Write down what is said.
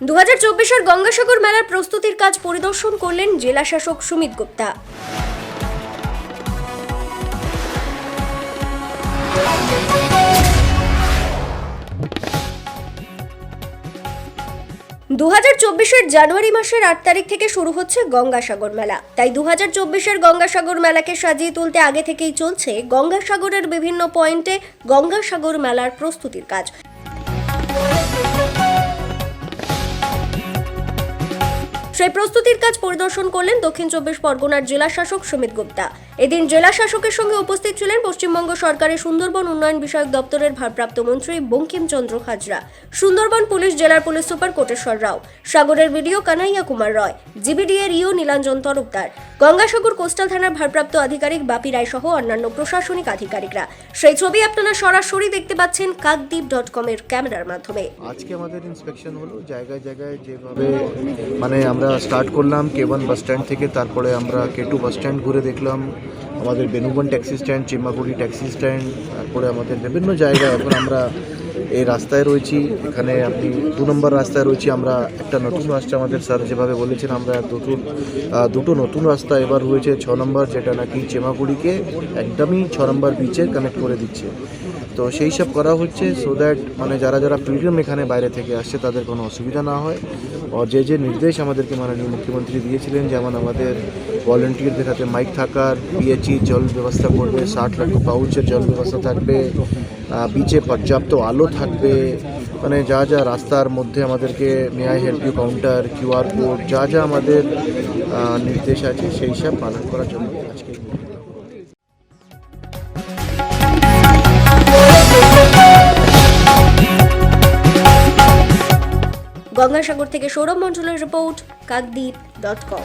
দু চব্বিশের গঙ্গাসাগর মেলার প্রস্তুতির কাজ পরিদর্শন করলেন জেলা শাসক সুমিত গুপ্তা। দু হাজার চব্বিশের জানুয়ারি মাসের আট তারিখ থেকে শুরু হচ্ছে গঙ্গাসাগর মেলা। তাই দু হাজার চব্বিশের গঙ্গাসাগর মেলাকে সাজিয়ে তুলতে আগে থেকেই চলছে গঙ্গাসাগরের বিভিন্ন পয়েন্টে গঙ্গাসাগর মেলার প্রস্তুতির কাজ। সেই প্রস্তুতির কাজ পরিদর্শন করলেন দক্ষিণ চব্বিশ পরগনার জেলা শাসক সুমিত গুপ্তা। এদিন জেলা শাসকের সঙ্গে উপস্থিত ছিলেন পশ্চিমবঙ্গ সরকারের সুন্দরবন উন্নয়ন বিষয়ক দপ্তরের ভারপ্রাপ্ত মন্ত্রী বঙ্কিমচন্দ্র হাজরা সুন্দরবন পুলিশ জেলার পুলিশ সুপার কোটেশ্বর রাও, সাগরের বিডিও কানাইয়া কুমার রয়, জিবিডিএর ইও নীলাঞ্জন তরফদার, গঙ্গাসাগর কোস্টাল থানার ভারপ্রাপ্ত আধিকারিক বাপি রায় সহ অন্যান্য প্রশাসনিক আধিকারিকরা। সেই ছবি আপনারা সরাসরি দেখতে পাচ্ছেন কাকদ্বীপ ডট কমের ক্যামেরার মাধ্যমে। আজকে আমাদের ইন্সপেকশন হলো, জায়গায় জায়গায় যেভাবে মানে আমরা স্টার্ট করলাম কে ওয়ান বাস স্ট্যান্ড থেকে, তারপরে আমরা কে টু বাস স্ট্যান্ড ঘুরে দেখলাম। আমাদের Benuban taxi stand Chimmaguri taxi stand, তারপরে আমাদের বিভিন্ন জায়গায় এখন আমরা এই রাস্তায় রয়েছি। এখানে আপনি দু নম্বর রাস্তায় রয়েছি আমরা। একটা নতুন রাস্তা আমাদের স্যার যেভাবে বলেছেন, আমরা নতুন দুটো নতুন রাস্তা এবার হয়েছে ছ নম্বর, যেটা নাকি চেমাগুড়িকে একদমই ছ নম্বর বিচে কানেক্ট করে দিচ্ছে। তো সেই সব করা হচ্ছে সো দ্যাট মানে যারা যারা পিলগ্রিম এখানে বাইরে থেকে আসছে, তাদের কোনো অসুবিধা না হয়। আর যে যে নির্দেশ আমাদেরকে মাননীয় মুখ্যমন্ত্রী দিয়েছিলেন, যেমন আমাদের ভলেন্টিয়ারদের হাতে মাইক থাকার পিএইচই জল ব্যবস্থা করবে, ষাট লাখ পাউচের জল ব্যবস্থা থাকবে বিচে পর্যাপ্ত আলো থাকবে মানে যা যা রাস্তার মধ্যে আমাদেরকে may I help you counter QR code যা যা আমাদের নির্দেশ আছে, সেই সব পালন করার জন্য আজকে। গঙ্গাসাগর থেকে সৌরভ মন্ডলের রিপোর্ট, কাকদ্বীপ ডট কম